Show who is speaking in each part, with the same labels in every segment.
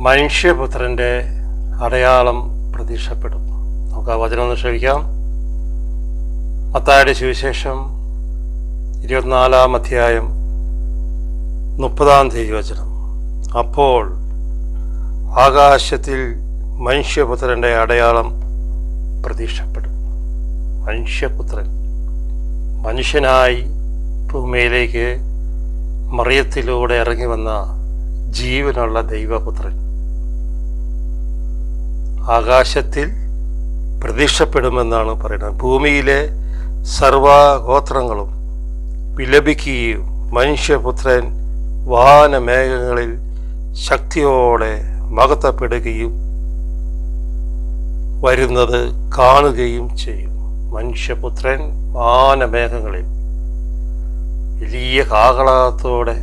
Speaker 1: മനുഷ്യപുത്രന്റെ അടയാളം പ്രതീക്ഷപ്പെടും. നമുക്ക് ആ വചനം ഒന്ന് ശ്രമിക്കാം മത്തായുടെ സുവിശേഷം ഇരുപത്തിനാലാം അധ്യായം മുപ്പതാം തീയതി വചനം. അപ്പോൾ ആകാശത്തിൽ മനുഷ്യപുത്രന്റെ അടയാളം പ്രതീക്ഷപ്പെടും. മനുഷ്യപുത്രൻ മനുഷ്യനായി ഭൂമിയിലേക്ക് മറിയത്തിലൂടെ ഇറങ്ങി വന്ന ജീവനുള്ള ദൈവപുത്രൻ. ആകാശത്തിൽ പ്രതീക്ഷപ്പെടുമെന്നാണ് പറയുന്നത്. ഭൂമിയിലെ സർവഗോത്രങ്ങളും വിലപിക്കുകയും മനുഷ്യപുത്രൻ വാനമേഘങ്ങളിൽ ശക്തിയോടെ മകത്തപ്പെടുകയും വരുന്നത് കാണുകയും ചെയ്യും. മനുഷ്യപുത്രൻ വാനമേഘങ്ങളിൽ വലിയ കാകളത്തോടെ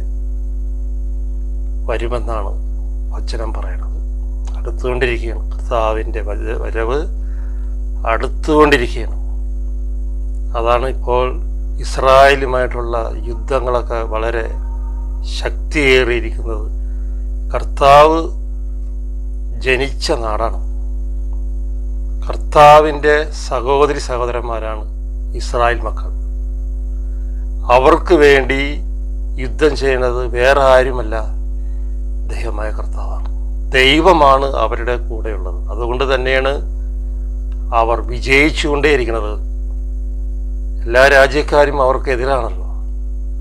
Speaker 1: വരുമെന്നാണ് വചനം പറയണത് അടുത്തുകൊണ്ടിരിക്കുകയാണ്. കർത്താവിന്റെ വരവ് അടുത്തുകൊണ്ടിരിക്കുകയാണ്. അതാണ് ഇപ്പോൾ ഇസ്രായേലുമായിട്ടുള്ള യുദ്ധങ്ങളൊക്കെ വളരെ ശക്തിയേറിയിരിക്കുന്നത്. കർത്താവ് ജനിച്ച നാടാണ്. കർത്താവിന്റെ സഹോദരി സഹോദരന്മാരാണ് ഇസ്രായേൽ മക്കൾ. അവർക്ക് വേണ്ടി യുദ്ധം ചെയ്യുന്നത് വേറെ ആരുമല്ല ദൈവമായ കർത്താവാണ്. ദൈവമാണ് അവരുടെ കൂടെയുള്ളത്. അതുകൊണ്ട് തന്നെയാണ് അവർ വിജയിച്ചുകൊണ്ടേയിരിക്കുന്നത്. എല്ലാ രാജ്യക്കാരും അവർക്കെതിരാണല്ലോ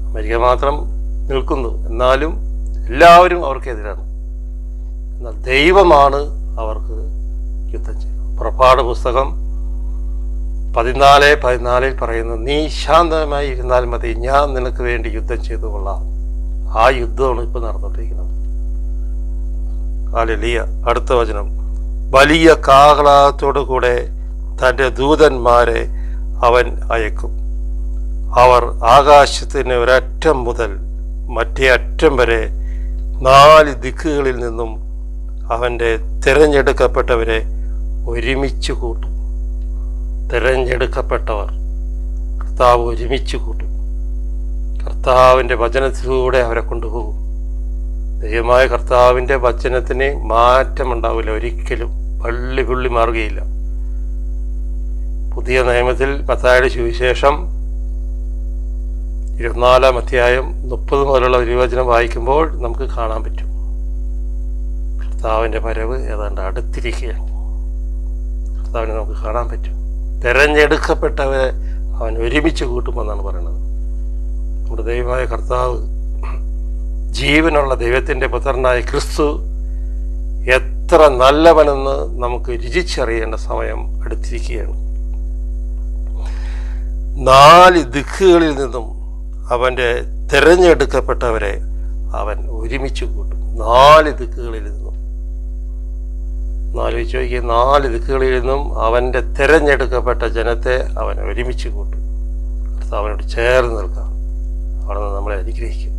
Speaker 1: അമേരിക്ക മാത്രം നിൽക്കുന്നു. എന്നാലും എല്ലാവരും അവർക്കെതിരാണ് എന്നാൽ ദൈവമാണ് അവർക്ക് യുദ്ധം ചെയ്യുന്നത് പുറപ്പാട് പുസ്തകം പതിനാല് പതിനാലിൽ പറയുന്നു നീ ശാന്തമായി ഇരുന്നാൽ മതി. ഞാൻ നിനക്ക് വേണ്ടി യുദ്ധം ചെയ്തു കൊള്ളാം ആ യുദ്ധമാണ് ഇപ്പോൾ നടന്നുകൊണ്ടിരിക്കുന്നത്. ഹാലലിയ അടുത്ത വചനം. വലിയ കാഹളത്തോടു കൂടെ തന്റെ ദൂതന്മാരെ അവൻ അയക്കും. അവർ ആകാശത്തിന് ഒരറ്റം മുതൽ മറ്റേ അറ്റം വരെ നാല് ദിക്കുകളിൽ നിന്നും അവന്റെ തിരഞ്ഞെടുക്കപ്പെട്ടവരെ ഒരുമിച്ച് കൂട്ടും. തിരഞ്ഞെടുക്കപ്പെട്ടവർ കർത്താവ് ഒരുമിച്ച് കൂട്ടും. കർത്താവിന്റെ വചനത്തിലൂടെ അവരെ കൊണ്ടുപോകും. ദൈവമായ കർത്താവിന്റെ വചനത്തിന് മാറ്റമുണ്ടാവില്ല ഒരിക്കലും പള്ളി പുള്ളി മാറുകയില്ല. പുതിയ നിയമത്തിൽ മത്തായുടെ സുവിശേഷം ഇരുപത്തിനാലാം അധ്യായം മുപ്പത് മുതലുള്ള വിവചനം വായിക്കുമ്പോൾ നമുക്ക് കാണാൻ പറ്റും. കർത്താവിന്റെ വരവ് ഏതാണ്ട് അടുത്തിരിക്കുകയാണ്. കർത്താവിനെ നമുക്ക് കാണാൻ പറ്റും. തിരഞ്ഞെടുക്കപ്പെട്ടവരെ അവൻ ഒരുമിച്ച് കൂട്ടുമെന്നാണ് പറയുന്നത്. നമ്മുടെ ദൈവമായ കർത്താവ് ജീവനുള്ള ദൈവത്തിന്റെ പുത്രനായ ക്രിസ്തു എത്ര നല്ലവനെന്ന് നമുക്ക് രുചിച്ചറിയേണ്ട സമയം അടുത്തിരിക്കുകയാണ്. നാല് ദിക്കുകളിൽ നിന്നും അവന്റെ തിരഞ്ഞെടുക്കപ്പെട്ടവരെ അവൻ ഒരുമിച്ച് കൂട്ടും. നാല് ദിക്കുകളിൽ നിന്നും. നാല് ചോദിക്കുക നാല് ദിക്കുകളിൽ നിന്നും അവന്റെ തിരഞ്ഞെടുക്കപ്പെട്ട ജനത്തെ അവൻ ഒരുമിച്ച് കൂട്ടും. അവനോട് ചേർന്ന് നിൽക്കാം. അവിടെ നമ്മളെ അനുഗ്രഹിക്കും.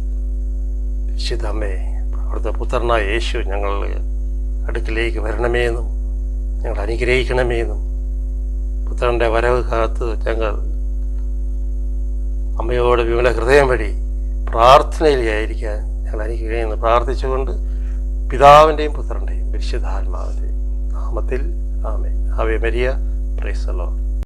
Speaker 1: വിശുദ്ധമ്മേ അവിടുത്തെ പുത്രനായ യേശു ഞങ്ങൾ അടുക്കിലേക്ക് വരണമേ എന്നും ഞങ്ങൾ അനുഗ്രഹിക്കണമേ എന്നും പുത്രന്റെ വരവ് കാത്ത് ഞങ്ങൾ അമ്മയോട് വിമല ഹൃദയം വഴി പ്രാർത്ഥനയിലായിരിക്കാൻ ഞങ്ങൾ അനുഗ്രഹിക്കുന്നു. പ്രാർത്ഥിച്ചുകൊണ്ട് പിതാവിന്റെയും പുത്രന്റെയും പരിശുദ്ധാത്മാവിന്റെയും നാമത്തിൽ ആമേ ആവേ മരിയ പ്രൈസലോ